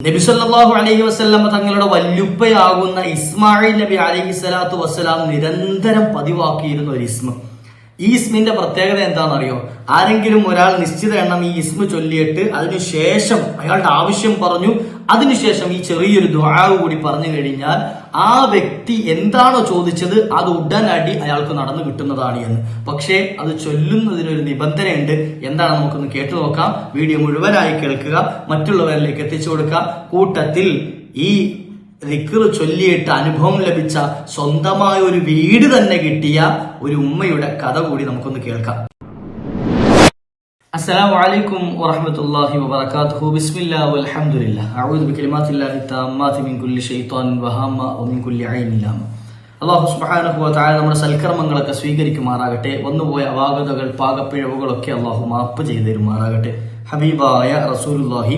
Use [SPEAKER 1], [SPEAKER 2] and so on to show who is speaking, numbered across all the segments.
[SPEAKER 1] നബിസല്ലാഹു അലൈഹി വസ്ലം തങ്ങളുടെ വല്യുപ്പയാകുന്ന ഇസ്മായിൽ നബി അലൈഹി സ്വലാത്തു വസ്സലാം നിരന്തരം പതിവാക്കിയിരുന്ന ഒരു ഇസ്മ. ഈ ഇസ്മിന്റെ പ്രത്യേകത എന്താണെന്നറിയോ? ആരെങ്കിലും ഒരാൾ നിശ്ചിത എണ്ണം ഈ ഇസ്മ ചൊല്ലിയിട്ട് അതിനുശേഷം അയാളുടെ ആവശ്യം പറഞ്ഞു അതിനുശേഷം ഈ ചെറിയൊരു ദ്വാവ് കൂടി പറഞ്ഞു കഴിഞ്ഞാൽ ആ വ്യക്തി എന്താണോ ചോദിച്ചത് അത് ഉടനടി അയാൾക്ക് നടന്നു കിട്ടുന്നതാണ് എന്ന്. പക്ഷേ അത് ചൊല്ലുന്നതിനൊരു നിബന്ധനയുണ്ട്. എന്താണ് നമുക്കൊന്ന് കേട്ടു നോക്കാം. വീഡിയോ മുഴുവനായി കേൾക്കുക. മറ്റുള്ളവരിലേക്ക് എത്തിച്ചു കൊടുക്കുക. കൂട്ടത്തിൽ ഈ റിക്കർ ചൊല്ലിയിട്ട് അനുഭവം ലഭിച്ച സ്വന്തമായ ഒരു വീട് തന്നെ കിട്ടിയ ഒരു ഉമ്മയുടെ കഥ കൂടി നമുക്കൊന്ന് കേൾക്കാം. السلام عليكم ورحمة الله وبركاته بسم الله والحمد لله أعوذ بكلمات الله التامات من كل شيطان وهامة ومن كل عين لامة അള്ളാഹു സുബ്ഹാനഹു വതആല നമ്മുടെ സൽക്കർമ്മങ്ങളൊക്കെ സ്വീകരിക്കുമാറാകട്ടെ വന്നുപോയ അപാകതകൾ പാകപ്പിഴവുകളൊക്കെ അള്ളാഹു മാപ്പ് ചെയ്തു തരുമാറാകട്ടെ ഹബീബായ റസൂലുള്ളാഹി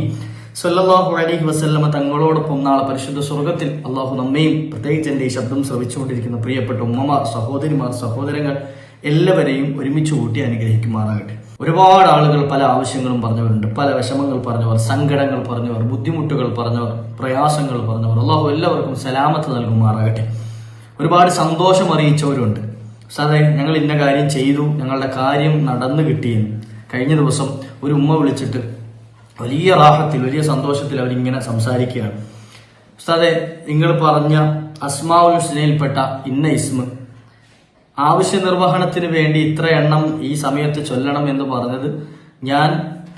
[SPEAKER 1] സല്ലല്ലാഹു അലൈഹി വസല്ലമ തങ്ങളോടൊപ്പം നാളെ പരിശുദ്ധ സ്വർഗത്തിൽ അള്ളാഹു നമ്മയും പ്രത്യേകിച്ച് എൻ്റെ ഈ ശബ്ദം ശ്രവിച്ചുകൊണ്ടിരിക്കുന്ന പ്രിയപ്പെട്ട ഉമ്മമാർ സഹോദരിമാർ സഹോദരങ്ങൾ എല്ലാവരെയും ഒരുമിച്ച് കൂട്ടി അനുഗ്രഹിക്കുമാറാകട്ടെ ഒരുപാട് ആളുകൾ പല ആവശ്യങ്ങളും പറഞ്ഞവരുണ്ട്. പല വിഷമങ്ങൾ പറഞ്ഞവർ സങ്കടങ്ങൾ പറഞ്ഞവർ ബുദ്ധിമുട്ടുകൾ പറഞ്ഞവർ പ്രയാസങ്ങൾ പറഞ്ഞവർ. അള്ളാഹു എല്ലാവർക്കും സലാമത്ത് നൽകുമാറാകട്ടെ. ഒരുപാട് സന്തോഷം അറിയിച്ചവരുണ്ട്. സാറേ ഞങ്ങൾ ഇന്ന കാര്യം ചെയ്തു. ഞങ്ങളുടെ കാര്യം നടന്നു കിട്ടിയെന്ന്. കഴിഞ്ഞ ദിവസം ഒരു ഉമ്മ വിളിച്ചിട്ട് വലിയ റാഹത്തിൽ വലിയ സന്തോഷത്തിൽ അവരിങ്ങനെ സംസാരിക്കുകയാണ്. സാറേ നിങ്ങൾ പറഞ്ഞ അസ്മാവുൽ ഹുസ്നയിൽപ്പെട്ട ഇന്ന ഇസ്മ ആവശ്യ നിർവഹണത്തിന് വേണ്ടി ഇത്ര എണ്ണം ഈ സമയത്ത് ചൊല്ലണം എന്ന് പറഞ്ഞത് ഞാൻ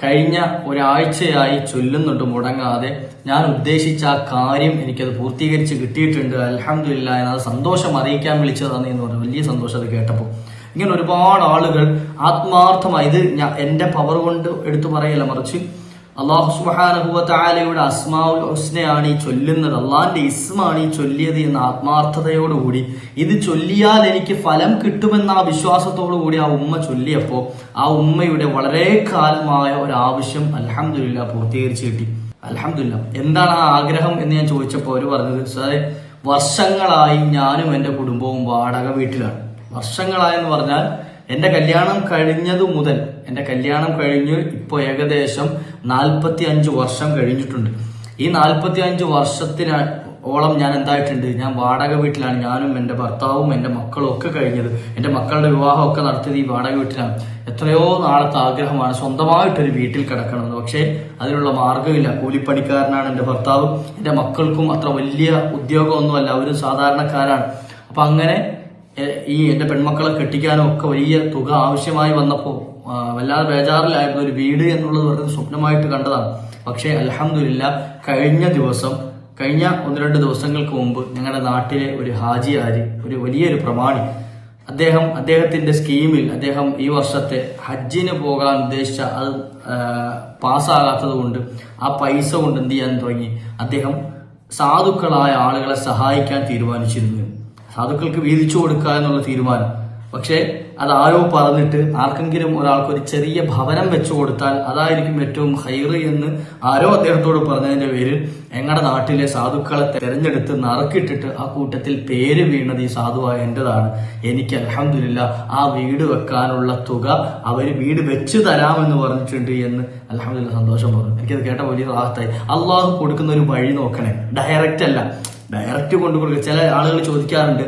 [SPEAKER 1] കഴിഞ്ഞ ഒരാഴ്ചയായി ചൊല്ലുന്നുണ്ട് മുടങ്ങാതെ. ഞാൻ ഉദ്ദേശിച്ച ആ കാര്യം എനിക്കത് പൂർത്തീകരിച്ച് കിട്ടിയിട്ടുണ്ട്. അലഹമില്ല എന്നത് സന്തോഷം അറിയിക്കാൻ വിളിച്ചതാണ് എന്ന് പറഞ്ഞു വലിയ സന്തോഷം അത് കേട്ടപ്പോൾ. ഇങ്ങനെ ഒരുപാട് ആളുകൾ ആത്മാർത്ഥമായി ഇത് ഞാൻ എന്റെ പവർ കൊണ്ട് എടുത്തു പറയല്ല മറിച്ച് അള്ളാഹു സുബാനഹുവത്താലയുടെ അസ്മാവുൽ ഹുസ്നയാണ് ഈ ചൊല്ലുന്നത്. അള്ളാഹിന്റെ ഇസ്മാണ് ഈ ചൊല്ലിയത് എന്ന ആത്മാർത്ഥതയോടുകൂടി. ഇത് ചൊല്ലിയാൽ എനിക്ക് ഫലം കിട്ടുമെന്ന ആ കൂടി ആ ഉമ്മ ചൊല്ലിയപ്പോൾ ആ ഉമ്മയുടെ വളരെ കാലമായ ഒരു ആവശ്യം അലഹമില്ല പൂർത്തീകരിച്ച് കിട്ടി. അലഹമില്ല എന്താണ് ആ ആഗ്രഹം എന്ന് ഞാൻ ചോദിച്ചപ്പോൾ അവർ പറഞ്ഞത് സാറേ വർഷങ്ങളായി ഞാനും എന്റെ കുടുംബവും വാടക വീട്ടിലാണ്. വർഷങ്ങളായെന്ന് പറഞ്ഞാൽ എന്റെ കല്യാണം കഴിഞ്ഞതു മുതൽ എന്റെ കല്യാണം കഴിഞ്ഞ് ഇപ്പോൾ ഏകദേശം നാൽപ്പത്തി അഞ്ച് വർഷം കഴിഞ്ഞിട്ടുണ്ട്. ഈ നാൽപ്പത്തി അഞ്ച് വർഷത്തിന് ഓളം ഞാൻ എന്തായിട്ടുണ്ട്? ഞാൻ വാടക വീട്ടിലാണ്. ഞാനും എന്റെ ഭർത്താവും എന്റെ മക്കളും ഒക്കെ കഴിഞ്ഞത്. എന്റെ മക്കളുടെ വിവാഹമൊക്കെ നടത്തിയത് ഈ വാടക വീട്ടിലാണ്. എത്രയോ നാളത്തെ ആഗ്രഹമാണ് സ്വന്തമായിട്ടൊരു വീട്ടിൽ കിടക്കണമെന്ന് പക്ഷേ അതിനുള്ള മാർഗമില്ല. കൂലിപ്പണിക്കാരനാണ് എന്റെ ഭർത്താവും. എന്റെ മക്കൾക്കും അത്ര വലിയ ഉദ്യോഗമൊന്നുമല്ല. അവരും സാധാരണക്കാരാണ്. അപ്പം അങ്ങനെ ഈ എന്റെ പെൺമക്കളെ കെട്ടിക്കാനും ഒക്കെ വലിയ തുക ആവശ്യമായി വന്നപ്പോൾ വല്ലാതെ ബേജാറിലായിരുന്നു ഒരു വീട് എന്നുള്ളത് വെറുതെ സ്വപ്നമായിട്ട് കണ്ടതാണ്. പക്ഷേ അലഹമില്ല കഴിഞ്ഞ ദിവസം കഴിഞ്ഞ ഒന്ന് രണ്ട് ദിവസങ്ങൾക്ക് മുമ്പ് ഞങ്ങളുടെ നാട്ടിലെ ഒരു ഹാജിയാര് ഒരു വലിയൊരു പ്രമാണി അദ്ദേഹം അദ്ദേഹത്തിന്റെ സ്കീമിൽ അദ്ദേഹം ഈ വർഷത്തെ ഹജ്ജിന് പോകാൻ ഉദ്ദേശിച്ച അത് പാസ്സാകാത്തത് കൊണ്ട് ആ പൈസ കൊണ്ട് എന്ത് ചെയ്യാൻ തുടങ്ങി? അദ്ദേഹം സാധുക്കളായ ആളുകളെ സഹായിക്കാൻ തീരുമാനിച്ചിരുന്നു. സാധുക്കൾക്ക് വീതിച്ചു കൊടുക്കുക എന്നുള്ള തീരുമാനം. പക്ഷേ അത് ആരോ പറഞ്ഞിട്ട് ആർക്കെങ്കിലും ഒരാൾക്ക് ഒരു ചെറിയ ഭവനം വെച്ചു കൊടുത്താൽ അതായിരിക്കും ഏറ്റവും ഹൈറ് എന്ന് ആരോ അദ്ദേഹത്തോട് പറഞ്ഞതിന്റെ പേരിൽ ഞങ്ങളുടെ നാട്ടിലെ സാധുക്കളെ തെരഞ്ഞെടുത്ത് നറുക്കിട്ടിട്ട് ആ കൂട്ടത്തിൽ പേര് വീണത് ഈ സാധുവായ എന്റേതാണ്. എനിക്ക് അലഹമില്ല ആ വീട് വെക്കാനുള്ള തുക അവർ വീട് വെച്ച് തരാമെന്ന് പറഞ്ഞിട്ടുണ്ട് എന്ന് അലഹമില്ല സന്തോഷം പറഞ്ഞു. എനിക്കത് കേട്ട വലിയ റാഹത്തായി. അള്ളാഹു കൊടുക്കുന്ന ഒരു വഴി നോക്കണേ. ഡയറക്റ്റ് അല്ല. ഡയറക്റ്റ് കൊണ്ടു കൊടുക്കുക ചില ആളുകൾ ചോദിക്കാറുണ്ട്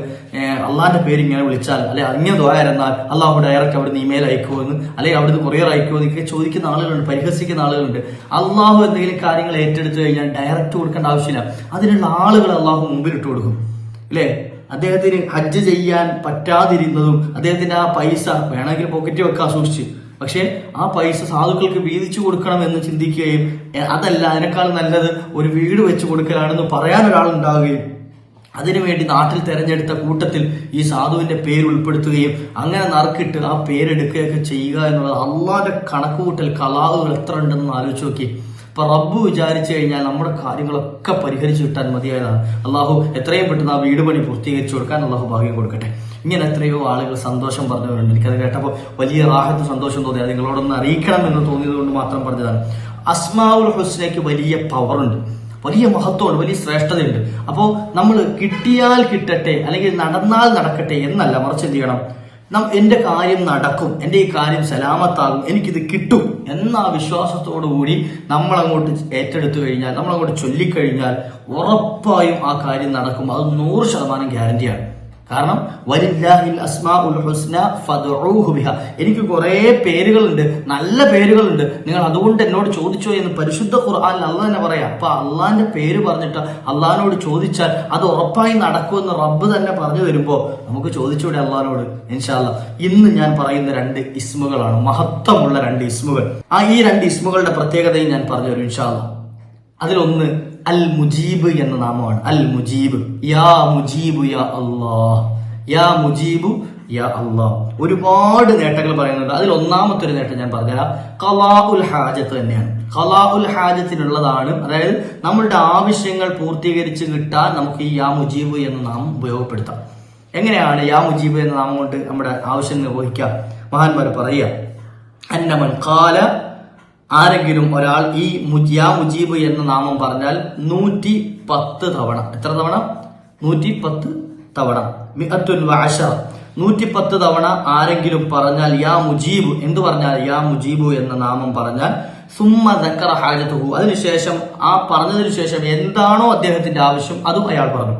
[SPEAKER 1] അള്ളാന്റെ പേര് ഇങ്ങനെ വിളിച്ചാൽ അല്ലെ അങ്ങനെ ദ്വായിരുന്നാൽ അള്ളാഹു ഡയറക്റ്റ് അവിടുന്ന് ഇമെയിൽ അയക്കുമോ എന്ന് അല്ലെങ്കിൽ അവിടുന്ന് കൊറിയർ അയക്കുമോ എന്നൊക്കെ ചോദിക്കുന്ന ആളുകളുണ്ട് പരിഹസിക്കുന്ന ആളുകളുണ്ട്. അള്ളാഹു എന്തെങ്കിലും കാര്യങ്ങൾ ഏറ്റെടുത്തു കഴിഞ്ഞാൽ ഡയറക്റ്റ് കൊടുക്കേണ്ട ആവശ്യമില്ല. അതിനുള്ള ആളുകൾ അള്ളാഹു മുമ്പിൽ ഇട്ട് കൊടുക്കും. അല്ലേ? അദ്ദേഹത്തിന് ഹജ്ജ് ചെയ്യാൻ പറ്റാതിരുന്നതും അദ്ദേഹത്തിന്റെ ആ പൈസ വേണമെങ്കിൽ പോക്കറ്റ് വെക്കാൻ സൂക്ഷിച്ച്. പക്ഷേ ആ പൈസ സാധുക്കൾക്ക് വീതിച്ചു കൊടുക്കണം എന്ന് ചിന്തിക്കുകയും അതല്ല അതിനേക്കാൾ നല്ലത് ഒരു വീട് വെച്ച് കൊടുക്കലാണെന്ന് പറയാൻ ഒരാളുണ്ടാവുകയും. അതിനുവേണ്ടി നാട്ടിൽ തെരഞ്ഞെടുത്ത കൂട്ടത്തിൽ ഈ സാധുവിന്റെ പേര് ഉൾപ്പെടുത്തുകയും അങ്ങനെ നറുക്കിട്ട് ആ പേരെടുക്കുകയൊക്കെ ചെയ്യുക എന്നുള്ളത് അള്ളാന്റെ കണക്കുകൂട്ടൽ കലാവുകൾ എത്ര ഉണ്ടെന്ന് ആലോചിച്ച് നോക്കി. അപ്പൊ റബ്ബ് വിചാരിച്ചു കഴിഞ്ഞാൽ നമ്മുടെ കാര്യങ്ങളൊക്കെ പരിഹരിച്ചു കിട്ടാൻ മതിയായതാണ്. അള്ളാഹു എത്രയും പെട്ടെന്ന് ആ വീട് പണി പൂർത്തീകരിച്ചു കൊടുക്കാൻ അള്ളാഹു ഭാഗ്യം കൊടുക്കട്ടെ. ഇങ്ങനെ എത്രയോ ആളുകൾ സന്തോഷം പറഞ്ഞവരുണ്ട്. എനിക്കത് കേട്ടപ്പോൾ വലിയ റാഹത്ത് സന്തോഷം തോന്നി. അത് നിങ്ങളോടൊന്ന് അറിയിക്കണം എന്ന് തോന്നിയത് കൊണ്ട് മാത്രം പറഞ്ഞതാണ്. അസ്മാവുൽ ഹുസ്നയ്ക്ക് വലിയ പവറുണ്ട്. വലിയ മഹത്വമുണ്ട്. വലിയ ശ്രേഷ്ഠതയുണ്ട്. അപ്പോൾ നമ്മൾ കിട്ടിയാൽ കിട്ടട്ടെ അല്ലെങ്കിൽ നടന്നാൽ നടക്കട്ടെ എന്നല്ല മറിച്ച് എന്ത് ചെയ്യണം? നം എന്റെ കാര്യം നടക്കും എന്റെ ഈ കാര്യം സലാമത്താകും എനിക്കിത് കിട്ടും എന്ന വിശ്വാസത്തോടു കൂടി നമ്മൾ അങ്ങോട്ട് ഏറ്റെടുത്തു കഴിഞ്ഞാൽ നമ്മൾ അങ്ങോട്ട് ചൊല്ലിക്കഴിഞ്ഞാൽ ഉറപ്പായും ആ കാര്യം നടക്കും. അത് നൂറ് ശതമാനം ഗ്യാരണ്ടിയാണ് കാരണം വരില്ലാഹിൽ അസ്മാഉൽ ഹുസ്ന ബിഹ. എനിക്ക് കുറേ പേരുകളുണ്ട് നല്ല പേരുകളുണ്ട്. നിങ്ങൾ അതുകൊണ്ട് എന്നോട് ചോദിച്ചോ എന്ന് പരിശുദ്ധ ഖുർആനിൽ അള്ളാഹ് തന്നെ പറയാം. അപ്പൊ അള്ളാഹിന്റെ പേര് പറഞ്ഞിട്ട് അള്ളാഹിനോട് ചോദിച്ചാൽ അത് ഉറപ്പായി നടക്കുമെന്ന് റബ്ബ് തന്നെ പറഞ്ഞു വരുമ്പോൾ നമുക്ക് ചോദിച്ചൂടെ അള്ളാഹിനോട്? ഇൻഷാല്ല ഇന്ന് ഞാൻ പറയുന്ന രണ്ട് ഇസ്മുകളാണ്. മഹത്വമുള്ള രണ്ട് ഇസ്മുകൾ. ആ ഈ രണ്ട് ഇസ്മുകളുടെ പ്രത്യേകതയും ഞാൻ പറഞ്ഞു തരും ഇൻഷാല്ല അതിലൊന്ന് അൽ മുജീബ് എന്ന നാമമാണ്. അൽ മുജീബ് യാ മുജീബ് യാ അല്ലാഹ്. യാ മുജീബു യാ അല്ലാഹ്. ഒരുപാട് നേട്ടങ്ങൾ പറയുന്നുണ്ട്. അതിൽ ഒന്നാമത്തെ ഒരു നേട്ടം ഞാൻ പറഞ്ഞുതരാം. കലാ ഉൽ ഹാജത്ത് തന്നെയാണ്. കലാ ഉൽ ഹാജത്തിനുള്ളതാണ്. അതായത് നമ്മളുടെ ആവശ്യങ്ങൾ പൂർത്തീകരിച്ച് കിട്ടാൻ നമുക്ക് ഈ യാ മുജീബ് എന്ന നാമം ഉപയോഗപ്പെടുത്താം. എങ്ങനെയാണ് യാ മുജീബ് എന്ന നാമം കൊണ്ട് നമ്മുടെ ആവശ്യം നിർവഹിക്കാം? മഹാന്മാർ പറയുക അന്നമൻ കാല ആരെങ്കിലും ഒരാൾ ഈ മുജിയാ മുജീബ് എന്ന നാമം പറഞ്ഞാൽ നൂറ്റി പത്ത് തവണ. എത്ര തവണ? നൂറ്റി പത്ത് തവണ. മിഅത്തുൻ വാഷ നൂറ്റി പത്ത് തവണ ആരെങ്കിലും പറഞ്ഞാൽ യാ മുജീബ് എന്ത് പറഞ്ഞാൽ യാ മുജീബു എന്ന നാമം പറഞ്ഞാൽ സുമ്മ ദക്കറ ഹാജത്തുഹു. അതിനുശേഷം ആ പറഞ്ഞതിനു ശേഷം എന്താണോ അദ്ദേഹത്തിന്റെ ആവശ്യം അതും അയാൾ പറഞ്ഞു.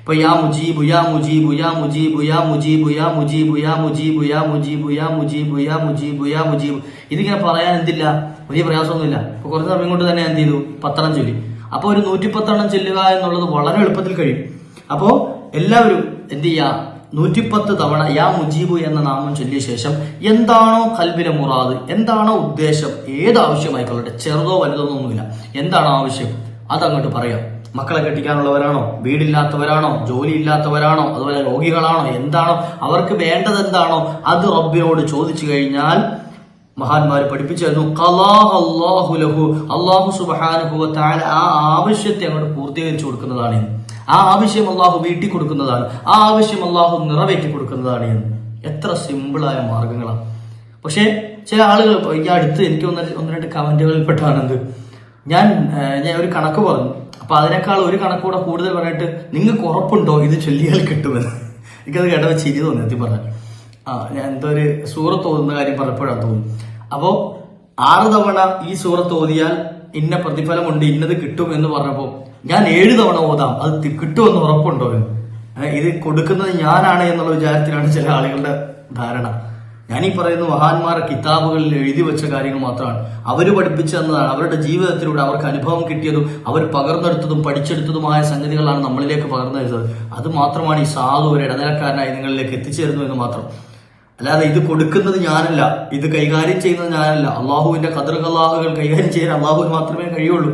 [SPEAKER 1] ഇപ്പൊ യാ മുജീബു യാ മുജീബു യാ മുജീബു യാ മുജീബു യാ മുജീബു യാ മുജീബു യാ മുജീബു യാ മുജീബു യാ മുജീബു യാ മുജീബു. ഇതിങ്ങനെ പറയാൻ എന്തില്ല? വലിയ പ്രയാസമൊന്നുമില്ല. അപ്പൊ കുറച്ച് സമയം കൊണ്ട് തന്നെ എന്ത് ചെയ്തു? പത്തെണ്ണം ചൊല്ലി. അപ്പൊ ഒരു നൂറ്റിപ്പത്തെണ്ണം ചൊല്ലുക എന്നുള്ളത് വളരെ എളുപ്പത്തിൽ കഴിയും. അപ്പോ എല്ലാവരും എന്ത് ചെയ്യാ? നൂറ്റിപ്പത്ത് തവണ യാ മുജീബു എന്ന നാമം ചൊല്ലിയ ശേഷം എന്താണോ കൽബിലെ മുറാദ് എന്താണോ ഉദ്ദേശം ഏത് ആവശ്യമായിക്കൊള്ളട്ടെ ചെറുതോ വലുതോ ഒന്നുമില്ല. എന്താണോ ആവശ്യം? അതങ്ങോട്ട് പറയാം. മക്കളെ കെട്ടിക്കാനുള്ളവരാണോ? വീടില്ലാത്തവരാണോ? ജോലി ഇല്ലാത്തവരാണോ അതുപോലെ രോഗികളാണോ? എന്താണോ? അവർക്ക് വേണ്ടത് എന്താണോ? അത് റബ്ബിനോട് ചോദിച്ചു കഴിഞ്ഞാൽ മഹാന്മാർ ഖലാഹ അല്ലാഹു ലഹു. അള്ളാഹു സുബ്ഹാനഹു താഴെ ആ ആവശ്യത്തെ അങ്ങോട്ട് പൂർത്തീകരിച്ചു കൊടുക്കുന്നതാണ് ആ ആവശ്യം അള്ളാഹു വീട്ടി കൊടുക്കുന്നതാണ് ആ ആവശ്യം അള്ളാഹു നിറവേറ്റി കൊടുക്കുന്നതാണ് എത്ര സിമ്പിളായ മാർഗങ്ങളാണ്. പക്ഷേ ചില ആളുകൾ ഈ അടുത്ത് എനിക്ക് ഒന്ന് ഒന്ന് രണ്ട് കമന്റുകളിൽ പെട്ടാണെന്ത് ഞാൻ ഞാൻ ഒരു കണക്ക് പറഞ്ഞു. അപ്പൊ അതിനേക്കാൾ ഒരു കണക്കൂടെ കൂടുതൽ പറഞ്ഞിട്ട് നിങ്ങൾക്ക് ഉറപ്പുണ്ടോ ഇത് ചൊല്ലിയാൽ കിട്ടുമെന്ന്? എനിക്കത് കേട്ടപ്പോൾ ചിരി തോന്നി എത്തി പറഞ്ഞു ആ ഞാൻ എന്തോ ഒരു സൂറത്ത് തോന്നുന്ന കാര്യം പറഞ്ഞപ്പോഴാണ് തോന്നി അപ്പോ ആറ് തവണ ഈ സൂറത്ത് ഓതിയാൽ ഇന്ന പ്രതിഫലം പ്രതിഫലമുണ്ട് ഇന്നത് കിട്ടും എന്ന് പറഞ്ഞപ്പോ ഞാൻ ഏഴ് തവണ ഓതാം. അത് കിട്ടുമെന്ന് ഉറപ്പുണ്ടോ? എന്ന് ഇത് കൊടുക്കുന്നത് ഞാനാണ് എന്നുള്ള വിചാരത്തിലാണ് ചില ആളുകളുടെ ധാരണ. ഞാൻ ഈ പറയുന്ന മഹാന്മാർ കിതാബുകളിൽ എഴുതി വെച്ച കാര്യങ്ങൾ മാത്രമാണ്. അവർ പഠിപ്പിച്ചു തന്നതാണ് അവരുടെ ജീവിതത്തിലൂടെ അവർക്ക് അനുഭവം കിട്ടിയതും അവർ പകർന്നെടുത്തതും പഠിച്ചെടുത്തതുമായ സംഗതികളാണ് നമ്മളിലേക്ക് പകർന്നു തരുന്നത്. അത് മാത്രമാണ് ഈ സാധു ഒരു ഇടനിലക്കാരനായി നിങ്ങളിലേക്ക് എത്തിച്ചേരുന്നു എന്ന് മാത്രം. അല്ലാതെ ഇത് കൊടുക്കുന്നത് ഞാനല്ല ഇത് കൈകാര്യം ചെയ്യുന്നത് ഞാനല്ല. അള്ളാഹുവിന്റെ കതിർകലാഹുകൾ കൈകാര്യം ചെയ്യാൻ അള്ളാഹുവിന് മാത്രമേ കഴിയുള്ളൂ.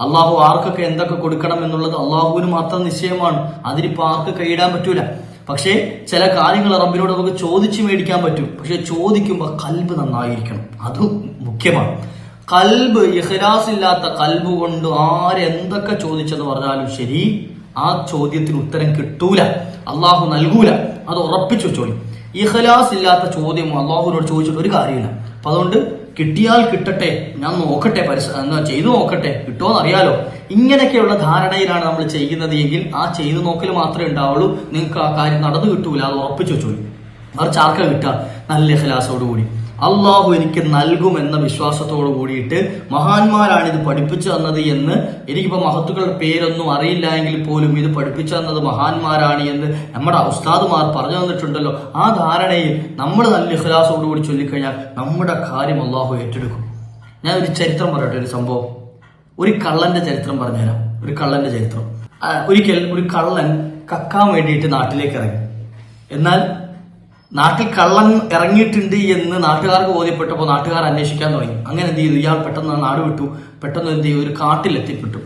[SPEAKER 1] അള്ളാഹു ആർക്കൊക്കെ എന്തൊക്കെ കൊടുക്കണം എന്നുള്ളത് അള്ളാഹുവിന് മാത്രം നിശ്ചയമാണ്. അതിനിപ്പോ ആർക്ക് കൈയിടാൻ പറ്റൂല. പക്ഷേ ചില കാര്യങ്ങൾ റബ്ബിനോട് നമുക്ക് ചോദിച്ചു മേടിക്കാൻ പറ്റും. പക്ഷെ ചോദിക്കുമ്പോൾ കൽബ് നന്നായിരിക്കണം. അതും മുഖ്യമാണ്. കൽബ് ഇഖ്ലാസ് ഇല്ലാത്ത കൽബ് കൊണ്ട് ആരെന്തൊക്കെ ചോദിച്ചെന്ന് പറഞ്ഞാലും ശരി ആ ചോദ്യത്തിന് ഉത്തരം കിട്ടൂല. അള്ളാഹു നൽകൂല. അത് ഉറപ്പിച്ചു വെച്ചോളി. ഇഖ്ലാസ് ഇല്ലാത്ത ചോദ്യമോ അള്ളാഹുവിനോട് ചോദിച്ചിട്ട് ഒരു കാര്യമില്ല. അപ്പൊ അതുകൊണ്ട് കിട്ടിയാൽ കിട്ടട്ടെ ഞാൻ നോക്കട്ടെ പരിസ ചെയ്തു നോക്കട്ടെ കിട്ടുമോ അറിയാലോ. ഇങ്ങനെയൊക്കെയുള്ള ധാരണയിലാണ് നമ്മൾ ചെയ്യുന്നത് എങ്കിൽ ആ ചെയ്തു നോക്കൽ മാത്രമേ ഉണ്ടാവുള്ളൂ. നിങ്ങൾക്ക് ആ കാര്യം നടന്നു കിട്ടൂല അത് ഉറപ്പിച്ചു വെച്ചോളൂ. മറിച്ച് ആർക്കാ കിട്ടുക? നല്ല ഇഖ്ലാസോടുകൂടി. അള്ളാഹു എനിക്ക് നൽകുമെന്ന വിശ്വാസത്തോടു കൂടിയിട്ട് മഹാന്മാരാണ് ഇത് പഠിപ്പിച്ചു തന്നത് എന്ന് എനിക്കിപ്പോൾ മഹത്തുക്കളുടെ പേരൊന്നും അറിയില്ല എങ്കിൽ പോലും ഇത് പഠിപ്പിച്ചു തന്നത് മഹാന്മാരാണ് എന്ന് നമ്മുടെ ഉസ്താദുമാർ പറഞ്ഞു തന്നിട്ടുണ്ടല്ലോ. ആ ധാരണയിൽ നമ്മൾ നല്ല ഇഖ്ലാസോടുകൂടി ചൊല്ലിക്കഴിഞ്ഞാൽ നമ്മുടെ കാര്യം അള്ളാഹു ഏറ്റെടുക്കും. ഞാൻ ഒരു ചരിത്രം പറയട്ടെ ഒരു സംഭവം. ഒരു കള്ളന്റെ ചരിത്രം പറഞ്ഞുതരാം. ഒരു കള്ളന്റെ ചരിത്രം. ഒരിക്കൽ ഒരു കള്ളൻ കക്കാൻ വേണ്ടിയിട്ട് നാട്ടിലേക്ക് ഇറങ്ങി. എന്നാൽ നാട്ടിൽ കള്ളൻ ഇറങ്ങിയിട്ടുണ്ട് എന്ന് നാട്ടുകാർക്ക് ബോധ്യപ്പെട്ടപ്പോൾ നാട്ടുകാർ അന്വേഷിക്കാൻ തുടങ്ങി. അങ്ങനെ എന്ത് ചെയ്തു? ഇയാൾ പെട്ടെന്ന് നാട് വിട്ടു. പെട്ടെന്ന് എന്ത് ചെയ്തു? ഒരു കാട്ടിൽ എത്തിപ്പെട്ടു.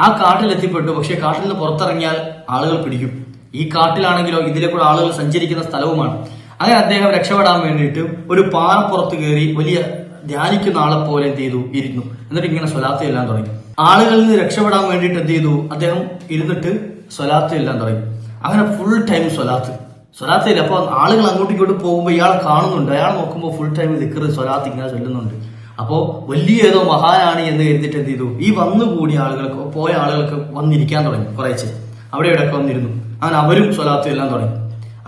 [SPEAKER 1] ആ കാട്ടിൽ എത്തിപ്പെട്ടു. പക്ഷേ കാട്ടിൽ നിന്ന് പുറത്തിറങ്ങിയാൽ ആളുകൾ പിടിക്കും. ഈ കാട്ടിലാണെങ്കിലോ ഇതിലെ കൂടെ ആളുകൾ സഞ്ചരിക്കുന്ന സ്ഥലവുമാണ്. അങ്ങനെ അദ്ദേഹം രക്ഷപ്പെടാൻ വേണ്ടിയിട്ട് ഒരു പാറപ്പുറത്ത് കയറി വലിയ ധ്യാനിക്കുന്ന ആളെ പോലെ എന്ത് ചെയ്തു? ഇരുന്നു. എന്നിട്ട് ഇങ്ങനെ സ്വലാത്ത് എല്ലാം തുടങ്ങി. ആളുകളിൽ നിന്ന് രക്ഷപ്പെടാൻ വേണ്ടിയിട്ട് എന്ത് ചെയ്തു? അദ്ദേഹം ഇരുന്നിട്ട് സ്വലാത്ത് എല്ലാം തുടങ്ങി. അങ്ങനെ ഫുൾ ടൈം സ്വലാത്ത്. സ്വലാത്ത് അപ്പോൾ അപ്പൊ ആളുകൾ അങ്ങോട്ടും ഇങ്ങോട്ടും പോകുമ്പോൾ ഇയാൾ കാണുന്നുണ്ട്. അയാൾ നോക്കുമ്പോൾ ഫുൾ ടൈം ദിക്കർ സ്വലാത്ത് ഇങ്ങനെ ചൊല്ലുന്നുണ്ട്. അപ്പോൾ വലിയ ഏതോ മഹാനാണ് എന്ന് കരുതിയിട്ട് എന്ത് ചെയ്തു? ഈ വന്നുകൂടിയ ആളുകൾക്ക് പോയ ആളുകൾക്ക് വന്നിരിക്കാൻ തുടങ്ങി കുറേശ്ശെ അവിടെ ഇവിടെയൊക്കെ വന്നിരുന്നു. അങ്ങനെ അവരും സ്വലാത്ത് എല്ലാം തുടങ്ങി.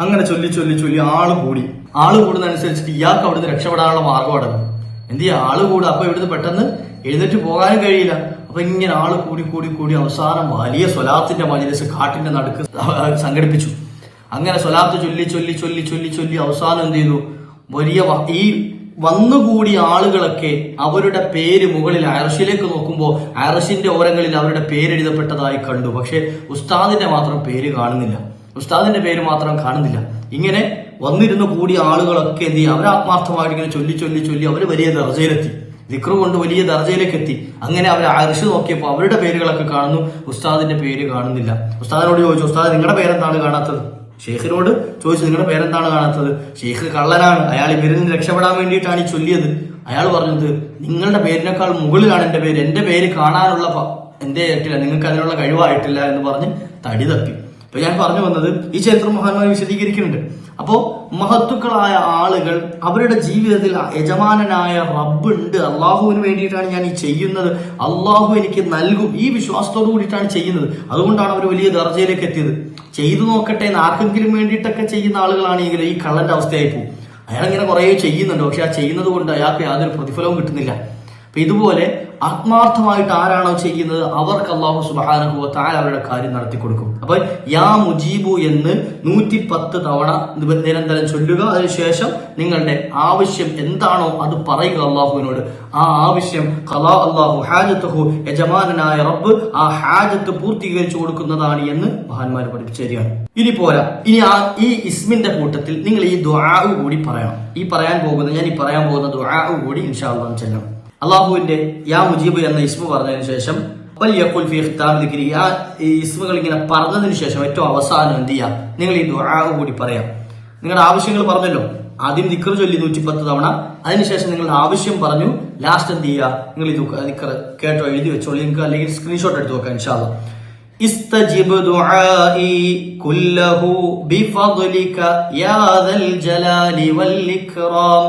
[SPEAKER 1] അങ്ങനെ ചൊല്ലി ചൊല്ലി ചൊല്ലി ആൾ കൂടി. ആൾ കൂടുന്നതനുസരിച്ചിട്ട് ഇയാൾക്ക് അവിടുന്ന് രക്ഷപ്പെടാനുള്ള മാർഗം അടങ്ങും എന്ത് ചെയ്യാ? ആൾ കൂടുക അപ്പൊ ഇവിടുന്ന് പെട്ടെന്ന് എഴുന്നേറ്റ് പോകാനും കഴിയില്ല. അപ്പൊ ഇങ്ങനെ ആൾ കൂടി കൂടി കൂടി അവസാനം വലിയ സ്വലാത്തിന്റെ മജലിസ് കാട്ടിന്റെ നടുക്ക് സംഘടിപ്പിച്ചു. അങ്ങനെ സ്വലാത്ത് ചൊല്ലി ചൊല്ലി ചൊല്ലി ചൊല്ലി ചൊല്ലി അവസാനം എന്ത് ചെയ്തു? വലിയ ഈ വന്നുകൂടിയ ആളുകളൊക്കെ അവരുടെ പേര് മുകളിൽ അയർഷിലേക്ക് നോക്കുമ്പോൾ അയർഷിന്റെ ഓരങ്ങളിൽ അവരുടെ പേരെഴുതപ്പെട്ടതായി കണ്ടു. പക്ഷെ ഉസ്താദിന്റെ മാത്രം പേര് കാണുന്നില്ല. ഉസ്താദിന്റെ പേര് മാത്രം കാണുന്നില്ല. ഇങ്ങനെ വന്നിരുന്ന് കൂടിയ ആളുകളൊക്കെ എന്ത് ചെയ്യും? അവരാത്മാർത്ഥമായിട്ട് ഇങ്ങനെ ചൊല്ലി ചൊല്ലി ചൊല്ലി അവർ വലിയ ദർജയിലെത്തി. ദിക്റ് കൊണ്ട് വലിയ ദർജയിലേക്ക് എത്തി. അങ്ങനെ അവർ അരിശ് നോക്കിയപ്പോൾ അവരുടെ പേരുകളൊക്കെ കാണുന്നു. ഉസ്താദിന്റെ പേര് കാണുന്നില്ല. ഉസ്താദിനോട് ചോദിച്ചു ഉസ്താദ് നിങ്ങളുടെ പേരെന്താണ് കാണാത്തത്? ഷെയ്ഖിനോട് ചോദിച്ചു നിങ്ങളുടെ പേരെന്താണ് കാണാത്തത്? ഷെയ്ഖ് കള്ളനാണ്. അയാൾ ഇവരിൽ നിന്ന് രക്ഷപ്പെടാൻ വേണ്ടിയിട്ടാണ് ഈ ചൊല്ലിയത്. അയാൾ പറഞ്ഞത് നിങ്ങളുടെ പേരിനേക്കാൾ മുകളിലാണ് എന്റെ പേര്. എന്റെ പേര് കാണാനുള്ള എന്റെ ആയിട്ടില്ല നിങ്ങൾക്ക് അതിനുള്ള കഴിവായിട്ടില്ല എന്ന് പറഞ്ഞ് തടി തപ്പി. അപ്പൊ ഞാൻ പറഞ്ഞു വന്നത് ഈ ചരിത്രം മഹാന്മാർ വിശദീകരിക്കുന്നുണ്ട്. അപ്പോ മഹത്തുക്കളായ ആളുകൾ അവരുടെ ജീവിതത്തിൽ യജമാനനായ റബ്ബ് ഉണ്ട്. അള്ളാഹുവിന് വേണ്ടിയിട്ടാണ് ഞാൻ ഈ ചെയ്യുന്നത്. അള്ളാഹു എനിക്ക് നൽകും. ഈ വിശ്വാസത്തോടു കൂടിയിട്ടാണ് ചെയ്യുന്നത്. അതുകൊണ്ടാണ് അവർ വലിയ ദർജയിലേക്ക് എത്തിയത്. ചെയ്തു നോക്കട്ടെ എന്ന് ആർക്കെങ്കിലും വേണ്ടിയിട്ടൊക്കെ ചെയ്യുന്ന ആളുകളാണെങ്കിൽ ഈ കള്ളന്റെ അവസ്ഥയായി പോകും. അയാൾ ഇങ്ങനെ കുറേ ചെയ്യുന്നുണ്ട്. പക്ഷെ ആ ചെയ്യുന്നത് കൊണ്ട് അയാൾക്ക് യാതൊരു പ്രതിഫലവും കിട്ടുന്നില്ല. അപ്പൊ ഇതുപോലെ ആത്മാർത്ഥമായിട്ട് ആരാണോ ചെയ്യുന്നത് അവർക്ക് അള്ളാഹു സുബാനഹുവ താൻ അവരുടെ കാര്യം നടത്തി കൊടുക്കും. അപ്പൊ യാ മുജീബു എന്ന് നൂറ്റി പത്ത് തവണ നിരന്തരം ചൊല്ലുക. അതിനുശേഷം നിങ്ങളുടെ ആവശ്യം എന്താണോ അത് പറയുക അള്ളാഹുവിനോട് ആ ആവശ്യം കലാ അള്ളാഹു ഹാജത്തുഹു യജമാനായ റബ്ബ് ആ ഹാജത്ത് പൂർത്തീകരിച്ചു കൊടുക്കുന്നതാണ് എന്ന് മഹാന്മാർ പഠിപ്പിച്ചു തരികയാണ്. ഇനി പോരാ. ഇനി ആ ഈ ഇസ്മിന്റെ കൂട്ടത്തിൽ നിങ്ങൾ ഈ ദുആ കൂടി പറയണം ഈ പറയാൻ പോകുന്ന ഞാൻ ഈ പറയാൻ പോകുന്ന ദുആ കൂടി ഇൻഷാ അള്ളാഹ് ചെല്ലണം. അള്ളാഹുവിന്റെ യാ മുജീബ് എന്ന ഇസ്മ പറഞ്ഞതിന് ശേഷം വലിയക്കുൽ ഫി ഇഖ്താം ദിക്രി ആ ഈ ഇസ്മുകൾ ഇങ്ങനെ പറഞ്ഞതിന് ശേഷം ഏറ്റവും അവസാനം എന്ത് ചെയ്യാം നിങ്ങൾ ഈ ദുആ കൂടി പറയാം നിങ്ങളുടെ ആവശ്യങ്ങൾ പറഞ്ഞല്ലോ ആദ്യം ദിക്കർ ചൊല്ലി നൂറ്റി പത്ത് തവണ അതിനുശേഷം നിങ്ങളുടെ ആവശ്യം പറഞ്ഞു ലാസ്റ്റ് എന്ത് ചെയ്യുക നിങ്ങൾ ഈ ദിക്കർ കേട്ടോ എഴുതി വെച്ചോളൂ നിങ്ങൾക്ക് അല്ലെങ്കിൽ സ്ക്രീൻഷോട്ട് എടുത്ത് വെക്കാം ഇൻഷാല്ല استجب دعائي كله بفضلك يا ذا الجلال والإكرام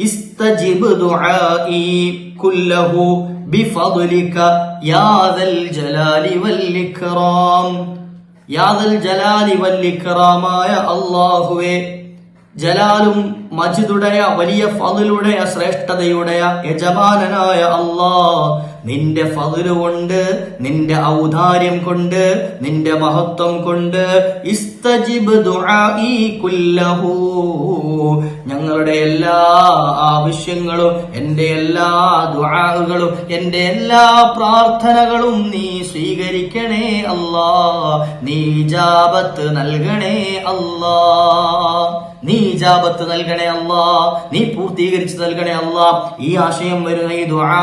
[SPEAKER 1] استجب دعائي كله بفضلك يا ذا الجلال والإكرام. يا ذا الجلال والإكرام يا الله. ജലാലും മജിദുടയ വലിയ ഫതിലുടയ ശ്രേഷ്ഠതയുടയ യജമാനനായ അള്ളാ നിന്റെ ഫതിൽ കൊണ്ട് നിന്റെ ഔദാര്യം കൊണ്ട് നിന്റെ മഹത്വം കൊണ്ട് ഇസ്തജിബ് ഞങ്ങളുടെ എല്ലാ ആവശ്യങ്ങളും എന്റെ എല്ലാ ദുആകളും എന്റെ എല്ലാ പ്രാർത്ഥനകളും നീ സ്വീകരിക്കണേ അല്ലാ നീ ജാബത്ത് നൽകണേ അല്ലാ നീ ഇജാബത്ത് നൽകണേ അല്ലാ നീ പൂർത്തീകരിച്ച് നൽകണേ അല്ലാ. ഈ ആശയം വരുന്ന ഈ ദുആ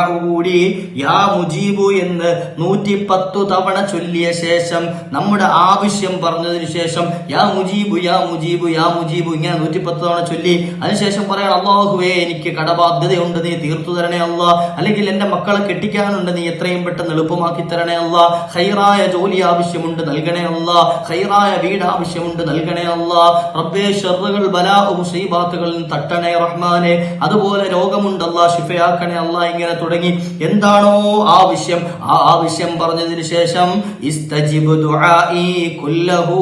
[SPEAKER 1] യാ മുജീബു എന്ന് നൂറ്റി പത്തു തവണ ചൊല്ലിയ ശേഷം നമ്മുടെ ആവശ്യം പറഞ്ഞതിന് ശേഷം യാ മുജീബു യാ മുജീബു യാ മുജീബു ഇങ്ങനെ നൂറ്റി പത്ത് തവണ ചൊല്ലി അതിനുശേഷം പറയണം അള്ളാഹുവേ എനിക്ക് കടബാധ്യതയുണ്ട് നീ തീർത്തു തരണേ അല്ലാ. അല്ലെങ്കിൽ എന്റെ മക്കളെ കെട്ടിക്കാനുണ്ട് നീ എത്രയും പെട്ടെന്ന് എളുപ്പമാക്കി തരണേ അല്ലാ. ഹൈറായ ജോലി ആവശ്യമുണ്ട് നൽകണേ അല്ലാ. ഹൈറായ വീട് ആവശ്യമുണ്ട് നൽകണേ അല്ലാ. റബ്ബേ ഷെറുകൾ ബലാ മുസീബാത്തുകളിൽ തട്ടണേ റഹ്മാനെ. അതുപോലെ രോഗമുണ്ടല്ല ഷിഫയാക്കണേ അല്ല ഇങ്ങനെ തുടങ്ങി. എന്താണോ ആവശ്യം ആ ആവശ്യം പറഞ്ഞതിന് ശേഷം ഇസ്തജിബ് ദുആഇ കുല്ലഹു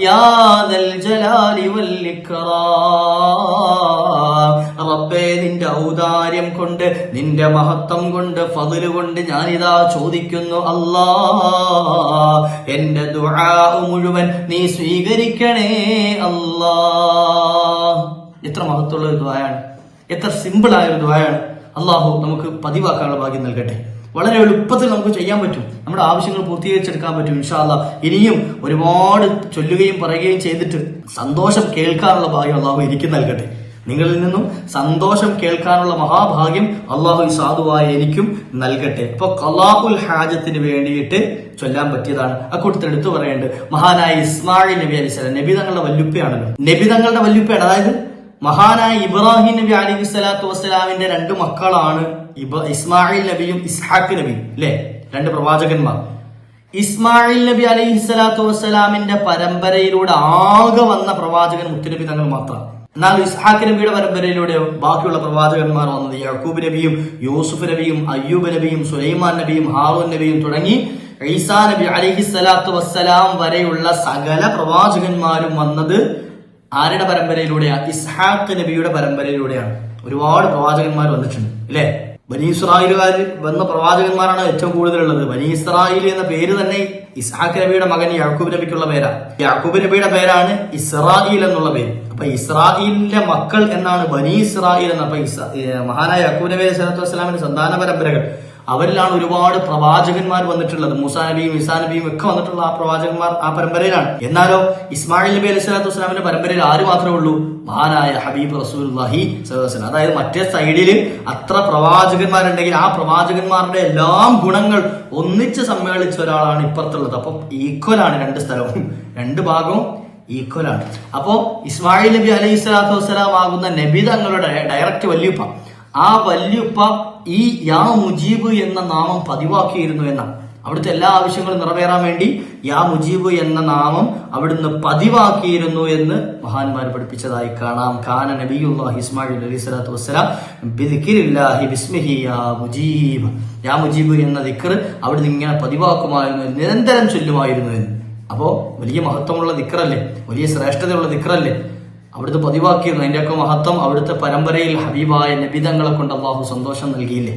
[SPEAKER 1] യാ ജലാലി വൽ റബ്ബേ നിന്റെ ഔദാര്യം കൊണ്ട് നിന്റെ മഹത്വം കൊണ്ട് ഫതിൽ കൊണ്ട് ഞാനിതാ ചോദിക്കുന്നു അല്ലാ എന്റെ ദുആ മുഴുവൻ നീ സ്വീകരിക്കണേ അല്ലാ. എത്ര മഹത്വമുള്ള ഒരു ദ്വായാണ് എത്ര സിമ്പിളായ ഒരു ദ്വായാണ് അള്ളാഹു നമുക്ക് പതിവാക്കാനുള്ള ഭാഗ്യം നൽകട്ടെ. വളരെ എളുപ്പത്തിൽ നമുക്ക് ചെയ്യാൻ പറ്റും. നമ്മുടെ ആവശ്യങ്ങൾ പൂർത്തീകരിച്ചെടുക്കാൻ പറ്റും ഇൻഷാല്ല ഇനിയും ഒരുപാട് ചൊല്ലുകയും പറയുകയും ചെയ്തിട്ട് സന്തോഷം കേൾക്കാനുള്ള ഭാഗ്യം അള്ളാഹു എനിക്ക് നൽകട്ടെ. നിങ്ങളിൽ നിന്നും സന്തോഷം കേൾക്കാനുള്ള മഹാഭാഗ്യം അള്ളാഹു സാധുവായ എനിക്കും നൽകട്ടെ. അപ്പൊ കലാഹുൽ ഹാജത്തിന് വേണ്ടിയിട്ട് ചൊല്ലാൻ പറ്റിയതാണ്. അക്കൂട്ടത്തിൽ എടുത്തു പറയേണ്ടത് മഹാനായ ഇസ്മായിൽ നബി അലിസ്ലാം നബി തങ്ങളുടെ വല്ലുപ്പയാണല്ലോ നബി തങ്ങളുടെ വല്ലുപ്പയാണ് അതായത് മഹാനായ ഇബ്രാഹിം നബി അലി സ്വലാത്തു വസ്സലാമിന്റെ രണ്ട് മക്കളാണ് ഇബ ഇസ്മായിൽ നബിയും ഇസ്ഹാഖ് നബിയും അല്ലെ രണ്ട് പ്രവാചകന്മാർ. ഇസ്മായിൽ നബി അലൈഹി സ്വലാത്തു വസ്സലാമിന്റെ പരമ്പരയിലൂടെ ആകെ വന്ന പ്രവാചകൻ മുത്തുനബി തങ്ങൾ മാത്രം. എന്നാൽ ഇസ്ഹാഖ് നബിയുടെ പരമ്പരയിലൂടെയോ ബാക്കിയുള്ള പ്രവാചകന്മാർ വന്നത് യഹൂബ് നബിയും യൂസുഫ് നബിയും അയ്യൂബ് നബിയും സുലൈമാൻ നബിയും ഹാറൂൻ നബിയും തുടങ്ങി ഈസാ നബി അലഹി സ്വലാത്തു വസ്സലാം വരെയുള്ള സകല പ്രവാചകന്മാരും വന്നത് ആരുടെ പരമ്പരയിലൂടെയാണ് ഇസ്ഹാഖ് നബിയുടെ പരമ്പരയിലൂടെയാണ്. ഒരുപാട് പ്രവാചകന്മാർ വന്നിട്ടുണ്ട് അല്ലേ? ബനി ഇസ്രായേലുകാർ വന്ന പ്രവാചകന്മാരാണ് ഏറ്റവും കൂടുതലുള്ളത്. ബനി ഇസ്രായേൽ എന്ന പേര് തന്നെ ഇസ്ഹാഖ് നബിയുടെ മകൻ യാക്കൂബ് നബിക്കുള്ള പേരാണ് യാക്കൂബ് നബിയുടെ പേരാണ് ഇസ്രായേൽ എന്നുള്ള പേര്. അപ്പൊ ഇസ്രായേലിന്റെ മക്കൾ എന്നാണ് ബനി ഇസ്രായേൽ എന്ന അപ്പൊ മഹാനായ യാക്കൂബ് നബി സ്വലാത്തു വസ്സലാമിന്റെ സന്താന പരമ്പരകൾ. അവരിലാണ് ഒരുപാട് പ്രവാചകന്മാർ വന്നിട്ടുള്ളത്. മൂസാ നബിയും ഇസാ നബിയും ഒക്കെ വന്നിട്ടുള്ള ആ പ്രവാചകന്മാർ ആ പരമ്പരയിലാണ്. എന്നാലോ ഇസ്മായിൽ നബി അലൈഹി സ്വലാത്തു വസ്സലാമിന്റെ പരമ്പരയിൽ ആര് മാത്രമേ ഉള്ളൂ? മഹാനായ ഹബീബ് റസൂൽഹി സദസ്സൻ അതായത് മറ്റേ സൈഡിൽ അത്ര പ്രവാചകന്മാരുണ്ടെങ്കിൽ ആ പ്രവാചകന്മാരുടെ എല്ലാം ഗുണങ്ങൾ ഒന്നിച്ച് സമ്മേളിച്ച ഒരാളാണ് ഇപ്പുറത്തുള്ളത്. അപ്പം ഈക്വൽ ആണ് രണ്ട് സ്ഥലവും. രണ്ട് ഭാഗവും ഈക്വൽ ആണ് അപ്പോ ഇസ്മായിൽ നബി അലൈഹി സ്വലാത്തു വസ്സലാം ആകുന്ന നബി തങ്ങളുടെ ഡയറക്റ്റ് വല്യുപ്പ. ആ വല്യുപ്പ ഈ യാ മുജീബ് എന്ന നാമം പതിവാക്കിയിരുന്നു എന്നാണ്. അവിടുത്തെ എല്ലാ ആവശ്യങ്ങളും നിറവേറാൻ വേണ്ടി യാ മുജീബ് എന്ന നാമം അവിടുന്ന് പതിവാക്കിയിരുന്നു എന്ന് മഹാന്മാർ പഠിപ്പിച്ചതായി കാണാം. ഖാന നബിയുല്ലാഹി ഇസ്മായിൽ അലൈഹി സ്വലാത്തു വസ്സലാം ബിസ്മിഹി യാ മുജീബ്. യാ മുജീബ് എന്ന ദിക്കർ അവിടുന്ന് ഇങ്ങനെ പതിവാക്കുമായിരുന്നു നിരന്തരം ചൊല്ലുമായിരുന്നു എന്ന്. അപ്പോ വലിയ മഹത്വമുള്ള ദിക്റല്ലേ? വലിയ ശ്രേഷ്ഠതയുള്ള ദിക്റല്ലേ? അവിടുത്തെ പതിവാക്കിയിരുന്നു. അതിന്റെയൊക്കെ മഹത്വം അവിടുത്തെ പരമ്പരയിൽ ഹബീബായ നബിതങ്ങളെ കൊണ്ട് അള്ളാഹു സന്തോഷം നൽകിയില്ലേ?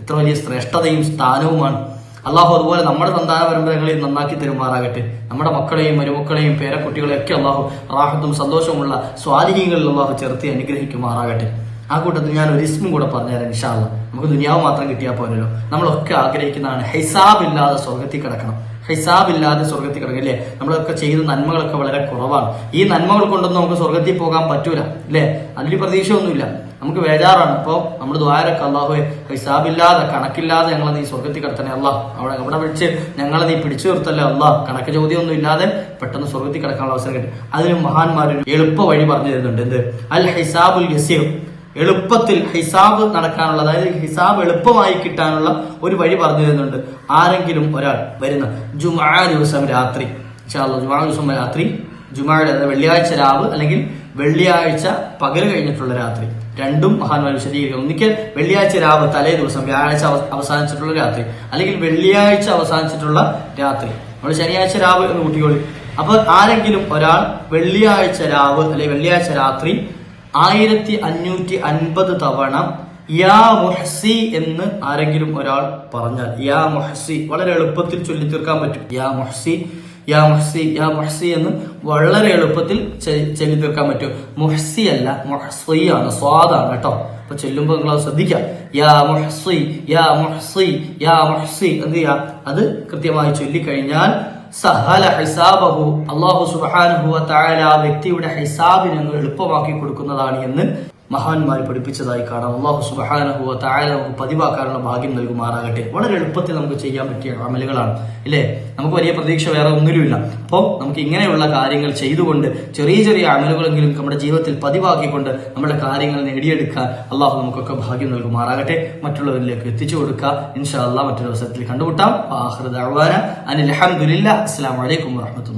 [SPEAKER 1] എത്ര വലിയ ശ്രേഷ്ഠതയും സ്ഥാനവുമാണ്. അള്ളാഹു അതുപോലെ നമ്മുടെ സന്താന പരമ്പരകളെയും നന്നാക്കി തരുമാറാകട്ടെ. നമ്മുടെ മക്കളെയും മരുമക്കളെയും പേരക്കുട്ടികളെയും ഒക്കെ അള്ളാഹു റാഹത്തും സന്തോഷമുള്ള സ്വാധീനങ്ങളിൽ അള്ളാഹു ചേർത്തി അനുഗ്രഹിക്കുമാറാകട്ടെ. ആ കൂട്ടത്തിൽ ഞാൻ ഒരു ഇസ്മും കൂടെ പറഞ്ഞുതരാം ഇഷാള്ള നമുക്ക് ദുനിയാവ് മാത്രം കിട്ടിയാൽ പോരല്ലോ. നമ്മളൊക്കെ ആഗ്രഹിക്കുന്നതാണ് ഹൈസാബ് ഇല്ലാതെ സ്വർഗത്തിൽ കിടക്കണം. ഹിസാബ് ഇല്ലാതെ സ്വർഗത്തിൽ കിടക്കും അല്ലേ നമ്മളൊക്കെ ചെയ്ത നന്മകളൊക്കെ വളരെ കുറവാണ്. ഈ നന്മകൾ കൊണ്ടൊന്നും നമുക്ക് സ്വർഗത്തിൽ പോകാൻ പറ്റൂല അല്ലേ അതിൽ പ്രതീക്ഷയൊന്നുമില്ല. നമുക്ക് വേജാറാണ്. അപ്പോൾ നമ്മൾ ദ്വാരൊക്കെ അള്ളാഹു ഹിസാബില്ലാതെ കണക്കില്ലാതെ ഞങ്ങളെ നീ സ്വർഗത്തിൽ കിടത്തണേ അള്ളാഹ് അവിടെ അവിടെ വിളിച്ച് ഞങ്ങളെ നീ പിടിച്ചു നിർത്തല്ലേ അള്ളാഹ് കണക്ക് ചോദ്യമൊന്നും ഇല്ലാതെ പെട്ടെന്ന് സ്വർഗത്തിൽ കിടക്കാനുള്ള അവസരം കിട്ടും. അതിന് മഹാന്മാരൊരു എളുപ്പ വഴി പറഞ്ഞു തരുന്നുണ്ട്. എന്ത്? അൽ ഹിസാബുൽ യസീർ. എളുപ്പത്തിൽ ഹിസാബ് നടക്കാനുള്ള അതായത് ഹിസാബ് എളുപ്പമായി കിട്ടാനുള്ള ഒരു വഴി പറഞ്ഞു തരുന്നുണ്ട്. ആരെങ്കിലും ഒരാൾ വരുന്ന ജുമാ ദിവസം രാത്രി ജുമാ ദിവസം രാത്രി ജുമായുടെ വെള്ളിയാഴ്ച രാവ് അല്ലെങ്കിൽ വെള്ളിയാഴ്ച പകൽ കഴിഞ്ഞിട്ടുള്ള രാത്രി രണ്ടും മഹാന്മാർ വിശദീകരിക്കും ഒന്നിക്കൽ വെള്ളിയാഴ്ച രാവ് തലേ ദിവസം വ്യാഴാഴ്ച അവസാനിച്ചിട്ടുള്ള രാത്രി അല്ലെങ്കിൽ വെള്ളിയാഴ്ച അവസാനിച്ചിട്ടുള്ള രാത്രി. നമ്മൾ ശനിയാഴ്ച രാവ് എന്ന് കൂട്ടിക്കോളി. അപ്പൊ ആരെങ്കിലും ഒരാൾ വെള്ളിയാഴ്ച രാവ് അല്ലെങ്കിൽ വെള്ളിയാഴ്ച രാത്രി ആയിരത്തി അഞ്ഞൂറ്റി അൻപത് തവണ യാ മുഹസി എന്ന് ആരെങ്കിലും ഒരാൾ പറഞ്ഞാൽ യാ മുഹസി വളരെ എളുപ്പത്തിൽ ചൊല്ലി തീർക്കാൻ പറ്റും. യാ മുഹസി യാ മുഹസി യാ മുഹസി എന്ന് വളരെ എളുപ്പത്തിൽ ചൊല്ലി തീർക്കാൻ പറ്റും. മുഹസി അല്ല മുഹസി ആണ് സ്വാദാണ് കേട്ടോ. അപ്പൊ ചെല്ലുമ്പോൾ നിങ്ങൾ അത് ശ്രദ്ധിക്കുക. യാ മുഹസി യാ മുഹസി യാ മുഹസി എന്ത് ചെയ്യാം അത് കൃത്യമായി ചൊല്ലിക്കഴിഞ്ഞാൽ സഹല ഹിസാബഹു അള്ളാഹു സുബ്ഹാനഹു വ ആ വ്യക്തിയുടെ ഹിസാബിനെ എളുപ്പമാക്കി കൊടുക്കുന്നതാണ് എന്ന് മഹാന്മാർ പഠിപ്പിച്ചതായി കാണാം. അള്ളാഹു സുബ്ഹാനഹു വ തആല നമുക്ക് പതിവാക്കാനുള്ള ഭാഗ്യം നൽകുമാറാകട്ടെ. വളരെ എളുപ്പത്തിൽ നമുക്ക് ചെയ്യാൻ പറ്റിയ അമലുകളാണ്. ഇല്ലേ? നമുക്ക് വലിയ പ്രതീക്ഷ വേറെ ഒന്നിലുമില്ല. അപ്പോൾ നമുക്ക് ഇങ്ങനെയുള്ള കാര്യങ്ങൾ ചെയ്തുകൊണ്ട് ചെറിയ ചെറിയ അമലുകളെങ്കിലും നമ്മുടെ ജീവിതത്തിൽ പതിവാക്കിക്കൊണ്ട് നമ്മുടെ കാര്യങ്ങൾ നേടിയെടുക്കാൻ അള്ളാഹു നമുക്കൊക്കെ ഭാഗ്യം നൽകുമാറാകട്ടെ. മറ്റുള്ളവരിലേക്ക് എത്തിച്ചു കൊടുക്കുക. ഇൻഷാ അള്ളാഹ് മറ്റൊരു അവസരത്തിൽ കണ്ടുമുട്ടാം. അസ്സാം വലൈക്കും വാഹമത്തുള്ള